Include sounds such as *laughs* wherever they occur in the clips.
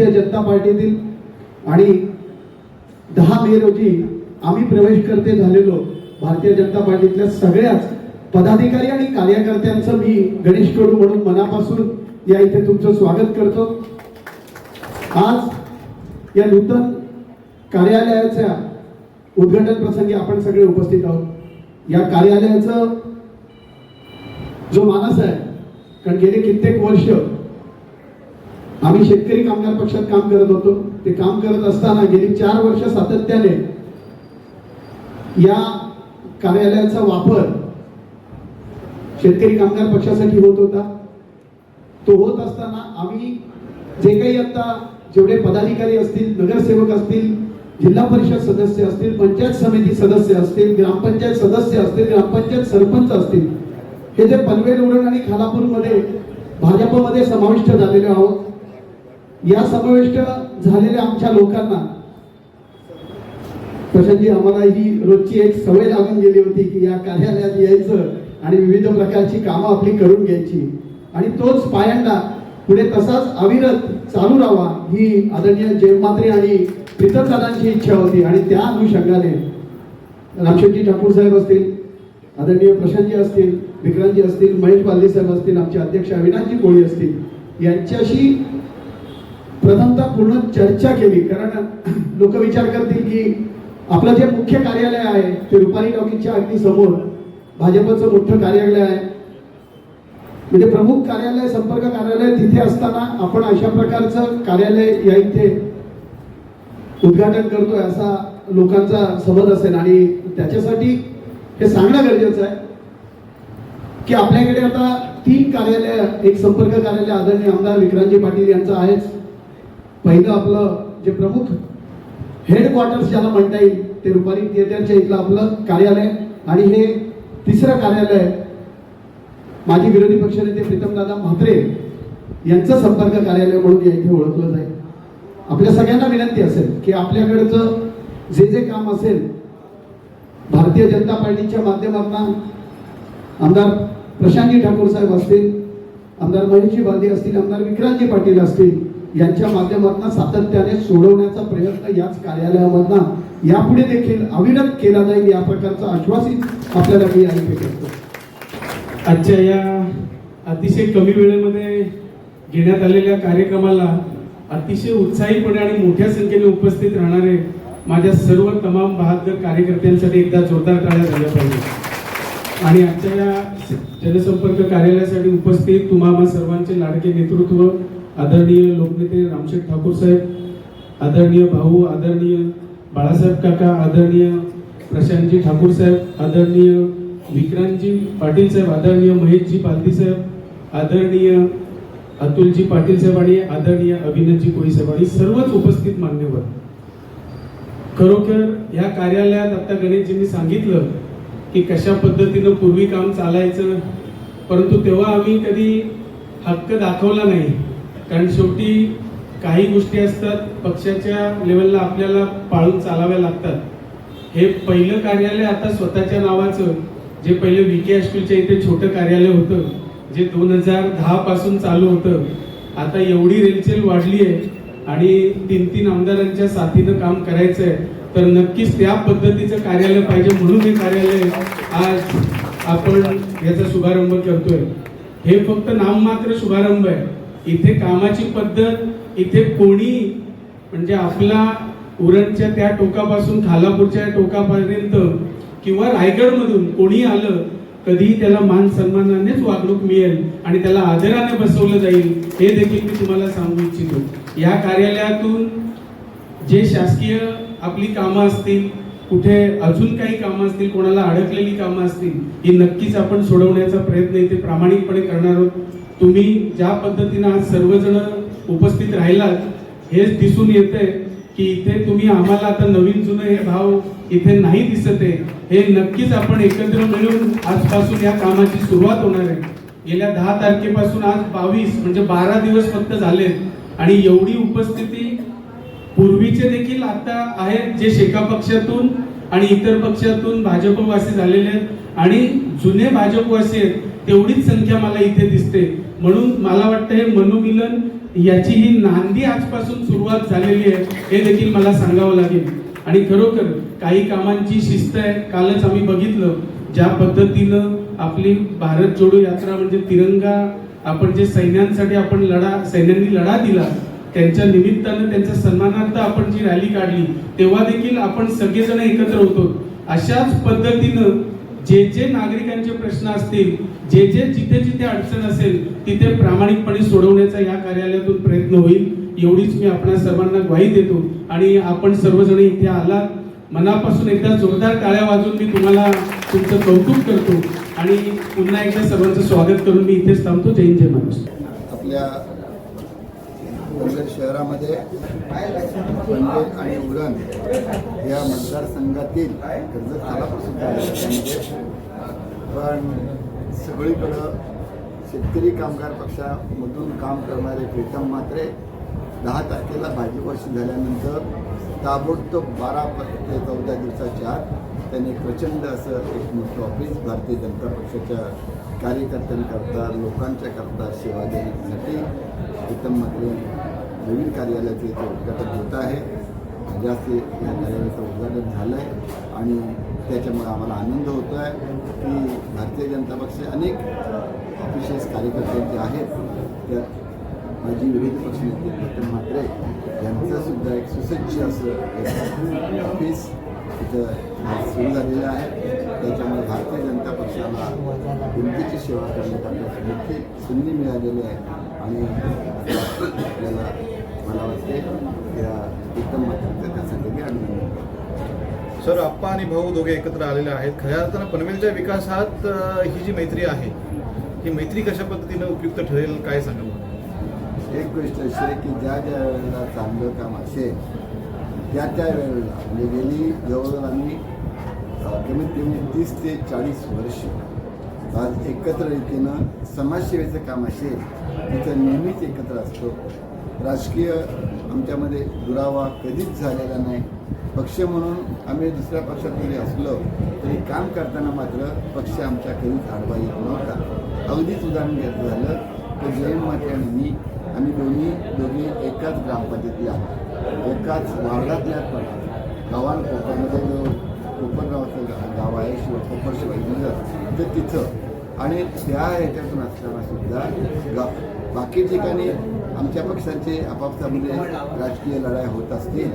भारतीय जनता पार्टीतील आणि दहा मे रोजी आम्ही प्रवेश करते झालेलो भारतीय जनता पार्टीतल्या सगळ्याच पदाधिकारी आणि कार्यकर्त्यांचं मी गणेश कडू म्हणून मनापासून या इथे तुमचं स्वागत करतो. आज या नूतन कार्यालयाच्या उद्घाटन प्रसंगी आपण सगळे उपस्थित आहोत. या कार्यालयाचं जो मानस आहे कारण गेले कित्येक वर्ष आम्ही शेतकरी कामगार पक्षात काम करत होतो. ते काम करत असताना गेली चार वर्ष सातत्याने या कार्यालयाचा वापर शेतकरी कामगार पक्षासाठी होत होता. तो होत असताना आम्ही जे काही आता जेवढे पदाधिकारी असतील नगरसेवक असतील जिल्हा परिषद सदस्य असतील पंचायत समिती सदस्य असतील ग्रामपंचायत सदस्य असतील ग्रामपंचायत सरपंच असतील हे जे पनवेल उरण आणि खालापूरमध्ये भाजपमध्ये समाविष्ट झालेले आहोत या समाविष्ट झालेल्या आमच्या लोकांना प्रशांतजी आम्हाला ही रोजची एक सवय लागून गेली होती की या कार्यालयात यायचं आणि विविध प्रकारची कामं आपली करून घ्यायची. आणि तोच पायंडा पुढे तसाच अविरत चालू राहावा ही आदरणीय जयमात्रे आणि प्रीतम दादांची इच्छा होती. आणि त्या अनुषंगाने रामशेटजी ठाकूर साहेब असतील आदरणीय प्रशांतजी असतील विक्रांतजी असतील महेश बालदी साहेब असतील आमचे अध्यक्ष अविनाशजी कोळी असतील यांच्याशी प्रथमतः पूर्ण चर्चा केली कारण लोक विचार करतील की आपलं जे मुख्य कार्यालय आहे ते रुपाली टॉकीजच्या अगदी समोर भाजपचं मोठं कार्यालय आहे. म्हणजे प्रमुख कार्यालय संपर्क कार्यालय तिथे असताना आपण अशा प्रकारचं कार्यालय या इथे उद्घाटन करतोय असा लोकांचा समज असेल. आणि त्याच्यासाठी हे सांगणं गरजेचं आहे की आपल्याकडे आता तीन कार्यालय एक संपर्क कार्यालय आदरणीय आमदार विक्रांतजी पाटील यांचं आहेच. पहिलं आपलं जे प्रमुख हेडक्वार्टर्स ज्याला म्हणता येईल ते रुपाली थिएटरच्या इथलं आपलं कार्यालय. आणि हे तिसरं कार्यालय माजी विरोधी पक्षनेते प्रीतमदादा म्हात्रे यांचं संपर्क कार्यालय म्हणून या इथे ओळखलं जाईल. आपल्या सगळ्यांना विनंती असेल की आपल्याकडचं जे जे काम असेल भारतीय जनता पार्टीच्या माध्यमातून आमदार प्रशांतजी ठाकूर साहेब असतील आमदार महेशजी बांधे असतील आमदार विक्रांतजी पाटील असतील यांच्या माध्यमातून सातत्याने सोडवण्याचा प्रयत्न याच कार्यालयामधनं यापुढे देखील अविरत केला जाईल या प्रकारचं आश्वासित आपल्याला मी या करतो आजच्या या अतिशय कमी वेळेमध्ये घेण्यात आलेल्या कार्यक्रमाला अतिशय उत्साहीपणे आणि मोठ्या संख्येने उपस्थित राहणारे माझ्या सर्व तमाम बहादर कार्यकर्त्यांसाठी एकदा जोरदार टाळ्या झाल्या पाहिजे आणि आजच्या या जनसंपर्क कार्यालयासाठी उपस्थित तुम्हा सर्वांचे लाडके नेतृत्व आदरणीय लोकनेते रामशेठ ठाकूर साहेब आदरणीय भाऊ आदरणीय बाळासाहेब काका आदरणीय प्रशांतजी ठाकूर साहेब आदरणीय विक्रांतजी पाटील साहेब आदरणीय महेशजी पालदी साहेब आदरणीय अतुलजी पाटील साहेब आणि आदरणीय अभिनवजी कोळी साहेब आणि सर्वच उपस्थित मान्यवर. खरोखर या कार्यालयात आता गणेशजींनी सांगितलं की कशा पद्धतीनं पूर्वी काम चालायचं परंतु तेव्हा आम्ही कधी हक्क दाखवला नाही. कारण शेवटी काही गोष्टी असतात पक्षाच्या लेवलला आपल्याला पाळून चालाव्या लागतात. हे पहिलं कार्यालय आता स्वतःच्या नावाचं जे पहिलं व्ही के हायस्कूलच्या इथे छोटं कार्यालय होतं जे दोन हजार दहापासून चालू होतं आता एवढी रेलचेल वाढली आहे आणि तीन तीन आमदारांच्या साथीनं काम करायचं आहे तर नक्कीच त्या पद्धतीचं कार्यालय पाहिजे म्हणून हे कार्यालय आज आपण याचा शुभारंभ करतोय. हे फक्त नाममात्र शुभारंभ आहे. इथे कामाची पद्धत इथे कोणी म्हणजे आपला उरणच्या त्या टोकापासून खालापूरच्या टोकापर्यंत किंवा रायगडमधून कोणी आलं कधीही त्याला मान सन्मानानेच वागणूक मिळेल आणि त्याला आदराने बसवलं जाईल हे देखील मी तुम्हाला सांगू इच्छितो. या कार्यालयातून जे शासकीय आपली कामं असतील कुठे अजून काही कामं असतील कोणाला अडकलेली कामं असतील ही नक्कीच आपण सोडवण्याचा प्रयत्न इथे प्रामाणिकपणे करणार आहोत. तुम्ही ज्या पद्धतीनं आज सर्वजण उपस्थित राहिलात हेच दिसून येतंय की इथे तुम्ही आम्हाला आता नवीन जुनं हे भाव इथे नाही दिसत आहे. हे नक्कीच आपण एकत्र मिळून आजपासून या कामाची सुरुवात होणार आहे. गेल्या दहा तारखेपासून आज बावीस म्हणजे बारा दिवस फक्त झालेत. आणि एवढी उपस्थिती पूर्वीचे देखील आता आहेत जे शेका पक्षातून आणि इतर पक्षातून भाजपवासी झालेले आहेत. आणि जुने भाजपवासी आहेत तेवढीच संख्या मला इथे दिसते. म्हणून मला वाटतं हे मनोमिलन याची ही नांदी आजपासून सुरुवात झालेली आहे हे देखील मला सांगावं लागेल. आणि खरोखर काही कामांची शिस्त आहे कालच आम्ही बघितलं ज्या पद्धतीनं आपली भारत जोडो यात्रा म्हणजे तिरंगा आपण जे सैन्यांसाठी आपण लढा सैन्यांनी लढा दिला त्यांच्या निमित्तानं त्यांच्या सन्मानार्थ आपण जी रॅली काढली तेव्हा देखील आपण सगळेजण एकत्र होतो. अशाच पद्धतीनं जे जे नागरिकांचे प्रश्न असतील जे जे जिथे जिथे अडचण असेल तिथे प्रामाणिकपणे सोडवण्याचा या कार्यालयातून प्रयत्न होईल एवढीच मी आपल्या सर्वांना ग्वाही देतो. आणि आपण सर्वजण इथे आलात. मनापासून एकदा जोरदार टाळ्या वाजून मी तुम्हाला तुमचं कौतुक करतो. आणि पुन्हा एकदा सर्वांचं स्वागत करून मी इथेच थांबतो. जय जय महाराष्ट्र. आपल्या शहरामध्ये पनवेल आणि उरण या मतदारसंघातील कर्जत खालापूर आहे त्यामध्ये पण सगळीकडं शेतकरी कामगार पक्षामधून काम करणारे प्रीतम मात्रे दहा तारखेला भाजपशी झाल्यानंतर ताबडतोब बारा ते चौदा दिवसाच्या आत त्यांनी प्रचंड असं एक मोठं ऑफिस भारतीय जनता पक्षाच्या कार्यकर्त्यांकरता लोकांच्या करता सेवा देण्यासाठी प्रीतम मात्रे नवीन कार्यालयाचे इथे उद्घाटन होत आहे. जास्ती या कार्यालयाचं उद्घाटन झालं आहे आणि त्याच्यामुळे आम्हाला आनंद होतो आहे की भारतीय जनता पक्ष अनेक ऑफिशियस कार्यकर्ते जे आहेत त्यात माझी विविध पक्षनेते प्रीतम म्हात्रे यांचं सुद्धा एक सुसज्ज असं ऑफिस तिथं सुरू झालेलं आहे. त्याच्यामुळे भारतीय जनता पक्षाला जनतेची सेवा करण्यात आपल्याला मोठी संधी मिळालेली आहे आणि आपल्याला मला वाटते. या प्रीतम म्हात्रेचं त्यासाठी मी अभिनंदन करतो सर आप्पा आणि भाऊ दोघे एकत्र आलेले आहेत. खऱ्या अर्थानं पनवेलच्या विकासात ही जी मैत्री आहे ही मैत्री कशा पद्धतीनं उपयुक्त ठरेल काय सांगा मला? एक गोष्ट अशी आहे की ज्या ज्या वेळेला चांगलं काम असेल त्या त्या वेळेला. म्हणजे गेली जवळजवळ आम्ही कमीत कमी तीस ते चाळीस वर्ष. आज एकत्र रीतीनं समाजसेवेचं काम असेल तिथं नेहमीच एकत्र असतो. राजकीय आमच्यामध्ये दुरावा कधीच झालेला नाही. पक्ष म्हणून आम्ही दुसऱ्या पक्षात जरी असलो तरी काम करताना मात्र पक्ष आमच्या कधीच आडवा येत नव्हता. अगदीच उदाहरण घ्यायचं झालं तर जयंत माते आणि मी आम्ही दोन्ही दोघी एकाच ग्रामपंचायतीला आहोत. एकाच वार्डातल्या पण गावान कोकणमध्ये जो कोकण गाव आहे शिव कोपर शिवाजीनगर तर तिथं. आणि त्या ह्याच्यातून असताना सुद्धा गा बाकी ठिकाणी आमच्या पक्षांचे आपापसामध्ये राजकीय लढाई होत असतील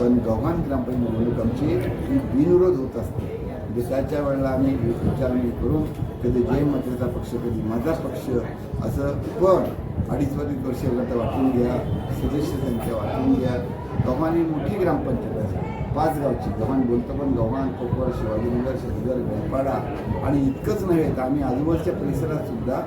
पण गव्हाण ग्रामपंचायत निवडणूक आमची ही बिनविरोध होत असते. म्हणजे त्याच्या वेळेला आम्ही विचारणी करून कधी जय मंत्र्याचा पक्ष कधी माझा पक्ष असं पण अडीच अडीच वर्ष तर वाटून घ्या सदस्य संख्या वाटून घ्या. गव्हाण ही मोठी ग्रामपंचायत आहे पाच गावची. गव्हाण बोलतो पण गव्हाण कोपर शिवाजीनगर शहर गोपाडा आणि इतकंच नव्हे तर आम्ही आजूबाजूच्या परिसरात सुद्धा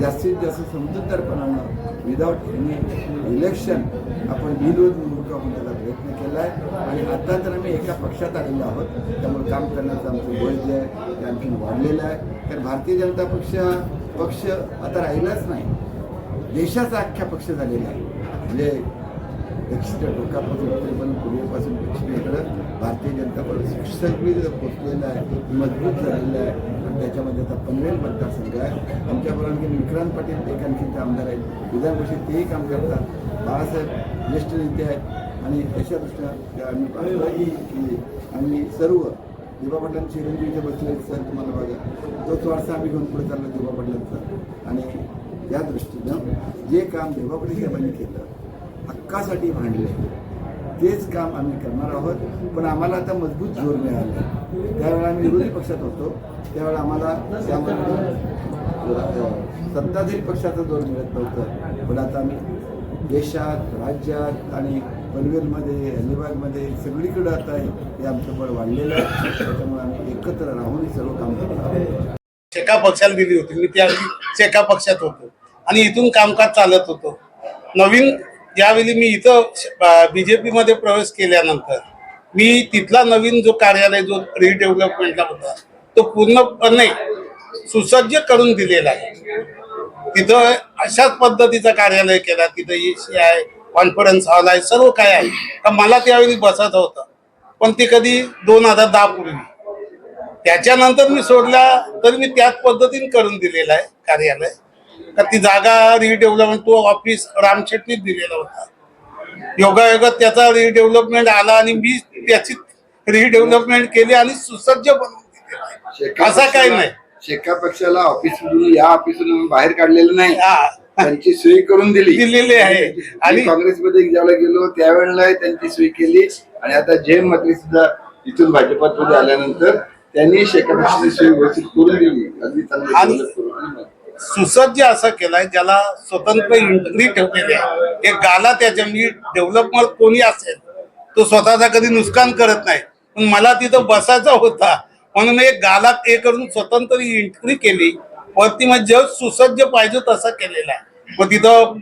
जास्तीत जास्त समजूतदारपणानं विदाऊट एनी इलेक्शन आपण बिनविरोध निवडणूक आपण त्याचा प्रयत्न केला आहे आणि आता तर आम्ही एका पक्षात आलेलो आहोत. त्यामुळे काम करण्याचं आमचं वय जे आहे. ते आणखी वाढलेलं आहे. कारण भारतीय जनता पक्ष पक्ष आता राहिलाच नाही. देशाचा अख्ख्या पक्ष झालेला आहे. म्हणजे दक्षिणच्या टोकापासून उत्तरेपर्यंत पूर्वेपासून पश्चिमेकडं भारतीय जनता पक्ष सगळी पोचलेलं आहे मजबूत झालेलं आहे आणि त्याच्यामध्ये आता पनवेल मतदारसंघ आहे. आमच्याबरोबर आणखी विक्रांत पाटील एक आणखी आमदार आहेत. विधान परिषद तेही काम करतात. बाळासाहेब ज्येष्ठ नेते आहेत. आणि अशा दृष्ट्या आम्ही की आम्ही सर्व दिबा पाटलांचे चिरंजीव इथे बसले सर तुम्हाला बघा. तोच वारसा आम्ही घेऊन पुढे चाललो दिबा पाटलांचा. आणि या दृष्टीनं जे काम दिबा साहेबांनी केलं हक्कासाठी भांडले. तेच काम आम्ही करणार आहोत पण आम्हाला आता मजबूत जोर मिळाला त्यावेळेला आम्ही विरोधी पक्षात होतो त्यावेळेला आम्हाला त्यामध्ये सत्ताधारी पक्षाचा जोर मिळत नव्हतं. पण आता आम्ही देशात राज्यात आणि पनवेलमध्ये अलिबागमध्ये सगळीकडे आता हे हे आमचं बळ वाढलेलं आहे. त्याच्यामुळे आम्ही एकत्र राहून हे सर्व काम करत आहोत. शेका पक्षाला दिली होती. मी त्या शेका पक्षात होतो. आणि इथून कामकाज चालत होतो. नवीन ज्यावेळी मी इथं बीजेपी मध्ये प्रवेश केल्यानंतर मी तिथला नवीन जो कार्यालय जो रिडेव्हलपमेंटला होता तो पूर्णपणे सुसज्ज करून दिलेला आहे. तिथं अशाच पद्धतीचा कार्यालय केला तिथं ए सी आहे कॉन्फरन्स हॉल आहे सर्व काय आहे. का मला त्यावेळी बसायचं होतं. पण ते कधी दोन हजार दहा पूर्वी. त्याच्यानंतर मी सोडला तर मी त्याच पद्धतीने करून दिलेला आहे कार्यालय. का ती जागा रिडेव्हलपमेंट तो ऑफिस रामशेट्टीच दिलेला होता. योगायोगात त्याचा रिडेव्हलपमेंट आला आणि मी त्याची रिडेव्हलपमेंट केली आणि सुसज्ज बनवून आहे असा काही नाही. शेका पक्षाला ऑफिस या ऑफिसमधून बाहेर काढलेलं नाही. त्यांची सोय करून दिली. दिलेली आहे. आणि काँग्रेसमध्ये ज्यावेळेला गेलो त्यावेळेला त्यांची सोय केली. आणि आता जैन मंत्री सुद्धा इथून भाजपात मध्ये आल्यानंतर त्यांनी शेका पक्षाची सोय व्यवस्थित करून दिली. अगदी चांगली सुसज्ज असं केलाय ज्याला स्वतंत्र एंट्री ठेवलेली आहे. एक गाला त्याच्या मी डेव्हलपमेंट कोणी असेल तो स्वतःचा कधी नुकसान करत नाही. पण मला तिथं बसायचा होता. म्हणून एक गालात हे करून स्वतंत्र एंट्री केली. वरती मग जग सुसज्ज पाहिजे तसा केलेला आहे. मग तिथं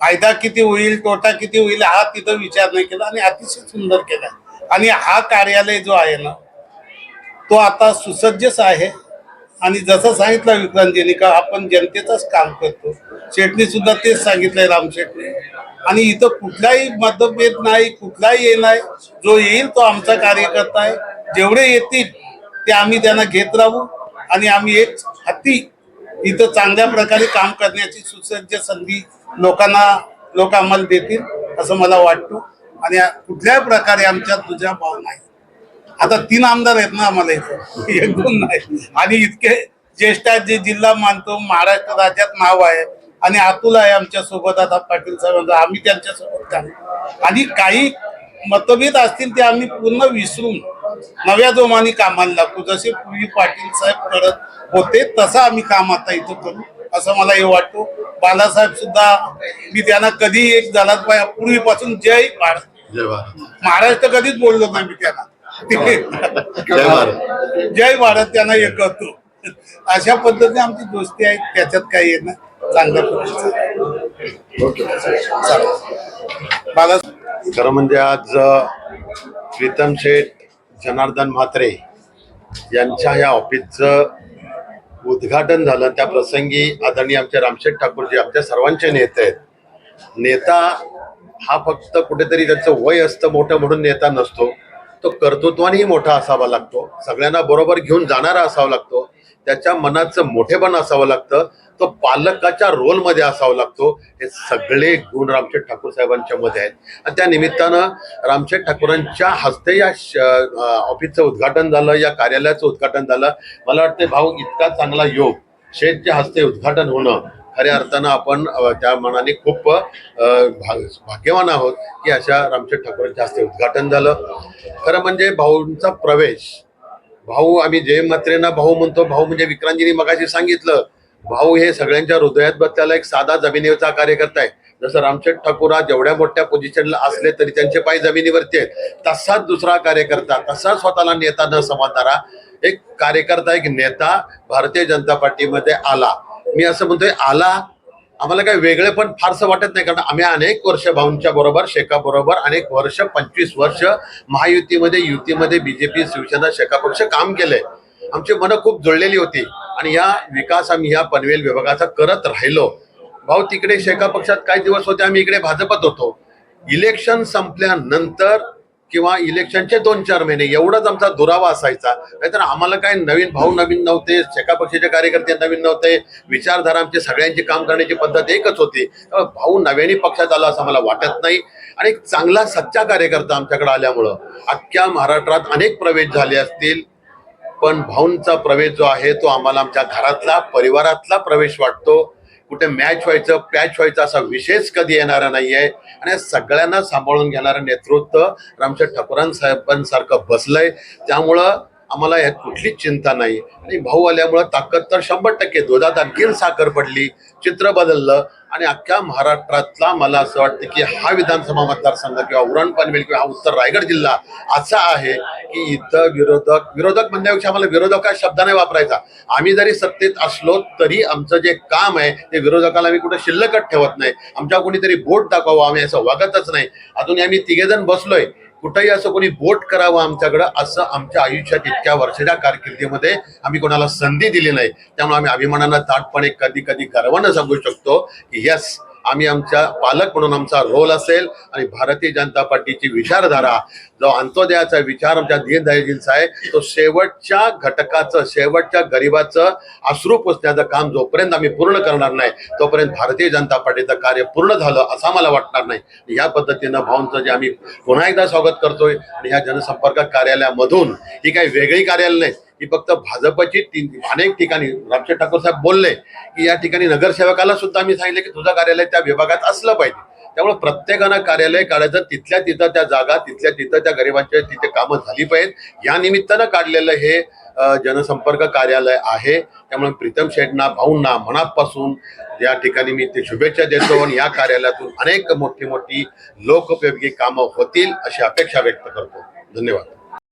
फायदा किती होईल तोटा किती होईल हा तिथं विचार नाही केला आणि अतिशय सुंदर केला. आणि हा कार्यालय जो आहे ना तो आता सुसज्जच आहे. आणि जसं सांगितलं विक्रांतजींनी का आपण जनतेचंच काम करतो. शेटणी सुद्धा तेच सांगितलंय राम शेटने. आणि इथं कुठलाही मतभेद नाही कुठलाही ये नाही. जो येईल तो आमचा कार्यकर्ता आहे. जेवढे येतील ते आम्ही त्यांना घेत राहू. आणि आम्ही एक हाती इथं चांगल्या प्रकारे काम करण्याची सुसज्ज संधी लोकांना लोक आम्हाला देतील असं मला वाटतो. आणि कुठल्याही प्रकारे आमच्यात तुझ्या भाव नाही. आता तीन आमदार आहेत ना आम्हाला इथं. एक दोन नाही. आणि इतके ज्येष्ठ आहेत जे जिल्हा मानतो महाराष्ट्र राज्यात नाव आहे. आणि अतुल आहे आमच्यासोबत आता पाटील साहेब आम्ही त्यांच्यासोबत काम आणि काही मतभेद असतील ते आम्ही पूर्ण विसरून नव्या जोमाने कामाला लागतो जसे पूर्वी पाटील साहेब करत होते तसं आम्ही काम आता इथं करू. असं मला हे वाटतो. बालासाहेब सुद्धा मी त्यांना कधी एक झाला पूर्वीपासून जय भारत. महाराष्ट्र कधीच बोललो नाही मी त्यांना. *laughs* जय भारत. त्यांना करतो अशा पद्धतीने आमची दोस्ती आहे त्याच्यात काही आहे ना चांगल्या पद्धतीचं खरं म्हणजे आज प्रीतम शेठ जनार्दन म्हात्रे यांच्या या ऑफिसचं उद्घाटन झालं. त्या प्रसंगी आदरणीय आमचे रामशेठ ठाकूरजी आमच्या सर्वांचे नेते आहेत. नेता हा फक्त कुठेतरी त्याचं वय असतं मोठं म्हणून नेता नसतो. तो कर्तृत्वानेही मोठा असावा लागतो. सगळ्यांना बरोबर घेऊन जाणारा असावा लागतो. त्याच्या मनाचं मोठेपण असावं लागतं. तो पालकाच्या रोलमध्ये असावा लागतो. हे सगळे गुण रामशेठ ठाकूर साहेबांच्या मध्ये आहेत. आणि त्या निमित्तानं रामशेठ ठाकूरांच्या हस्ते या श- ऑफिसचं उद्घाटन झालं या कार्यालयाचं उद्घाटन झालं. मला वाटतं भाऊ इतका चांगला योग. शेठच्या हस्ते उद्घाटन होणं खऱ्या अर्थानं आपण त्या मनाने खूप भाग्यवान आहोत की अशा रामशेठ ठाकूरांच्या हस्ते उद्घाटन झालं. खरं म्हणजे भाऊंचा प्रवेश भाऊ आम्ही जय मात्रेंना भाऊ म्हणतो भाऊ म्हणजे विक्रांतजींनी मगाशी सांगितलं भाऊ हे सगळ्यांच्या हृदयात बसलेला एक साधा जमिनीवरचा कार्यकर्ता आहे. जसं रामशेठ ठाकूरा जेवढ्या मोठ्या पोझिशनला असले तरी त्यांचे पाय जमिनीवरती आहेत. तसाच दुसरा कार्यकर्ता तसा स्वतःला नेता न समजणारा एक कार्यकर्ता एक नेता भारतीय जनता पार्टीमध्ये आला. मी असं म्हणतोय आला आम्हाला काही वेगळे पण फारसं वाटत नाही कारण आम्ही अनेक वर्ष भाऊंच्या बरोबर शेका बरोबर अनेक वर्ष पंचवीस वर्ष महायुतीमध्ये युतीमध्ये बीजेपी शिवसेना शेका पक्ष काम केलंय. आमची मनं खूप जुळलेली होती आणि या विकास आम्ही या पनवेल विभागाचा करत राहिलो. भाऊ तिकडे शेका पक्षात काही दिवस होते आम्ही इकडे भाजपत होतो. इलेक्शन संपल्यानंतर किंवा इलेक्शनचे दोन चार महिने एवढाच आमचा दुरावा असायचा. नाहीतर आम्हाला काय नवीन भाऊ नवीन नव्हते शेका पक्षाचे कार्यकर्ते नवीन नव्हते विचारधारा आमचे सगळ्यांची काम करण्याची पद्धत एकच होती. त्यामुळे भाऊ नव्याने पक्षात आला असं मला वाटत नाही. आणि एक चांगला सच्चा कार्यकर्ता आमच्याकडे आल्यामुळं अख्ख्या महाराष्ट्रात अनेक प्रवेश झाले असतील. पण भाऊंचा प्रवेश जो आहे तो आम्हाला आमच्या घरातला परिवारातला प्रवेश वाटतो. कुठे मॅच व्हायचं पॅच व्हायचं असा विशेष कधी येणारा नाहीये. आणि सगळ्यांना सांभाळून घेणारं नेतृत्व रामशेठ ठकुरान साहेबांसारखं बसलंय. त्यामुळं आम्हाला यात कुठलीच चिंता नाही. आणि भाऊ आल्यामुळं ताकद तर शंभर टक्के दुधात आणखीन साखर पडली चित्र बदललं आणि अख्ख्या महाराष्ट्रातला मला असं वाटतं की हा विधानसभा मतदारसंघ किंवा उरण पनवेल किंवा हा उत्तर रायगड जिल्हा असा आहे की इथं विरोधक विरोधक म्हणण्यापेक्षा आम्हाला विरोधक हा शब्द नाही वापरायचा. आम्ही जरी सत्तेत असलो तरी आमचं जे काम आहे ते विरोधकाला आम्ही कुठे शिल्लकच ठेवत नाही. आमच्या कोणीतरी बोट दाखवावं आम्ही असं वागतच नाही. अजून आम्ही तिघेजण बसलोय. कुठंही असं कोणी बोट करावं आमच्याकडं असं आमच्या आयुष्यात इतक्या वर्षाच्या कारकिर्दीमध्ये आम्ही कोणाला संधी दिली नाही. त्यामुळे आम्ही अभिमानानं ताटपणे कधी कधी गर्वानं सांगू शकतो की यस आम्ही आमच्या पालक म्हणून आमचा रोल असेल आणि भारतीय जनता पार्टीची विचारधारा जो अंत्योदयाचा विचार आमच्या दीनदयाजींचा आहे तो शेवटच्या घटकाचं शेवटच्या गरिबाचं अश्रू पुसण्याचं काम जोपर्यंत आम्ही पूर्ण करणार नाही तोपर्यंत भारतीय जनता पार्टीचं कार्य पूर्ण झालं असं मला वाटणार नाही. या पद्धतीनं भाऊंचं जे आम्ही पुन्हा एकदा स्वागत करतोय आणि ह्या जनसंपर्क कार्यालयामधून ही काही वेगळी कार्यालय नाही ही फक्त भाजपची अनेक ठिकाणी रामशेठ ठाकूर साहेब बोलले की या ठिकाणी नगरसेवकाला सुद्धा मी सांगितले की तुझं कार्यालय त्या विभागात असलं पाहिजे. त्यामुळे प्रत्येकानं कार्यालय काढायचं तिथल्या तिथं त्या जागा तिथल्या तिथं त्या गरिबांच्या तिथे कामं झाली पाहिजेत. या निमित्तानं काढलेलं हे जनसंपर्क कार्यालय आहे. त्यामुळे प्रीतम शेठना भाऊंना मनापासून या ठिकाणी मी ते शुभेच्छा देतो आणि या कार्यालयातून अनेक मोठी मोठी लोकोपयोगी कामं होतील अशी अपेक्षा व्यक्त करतो. धन्यवाद.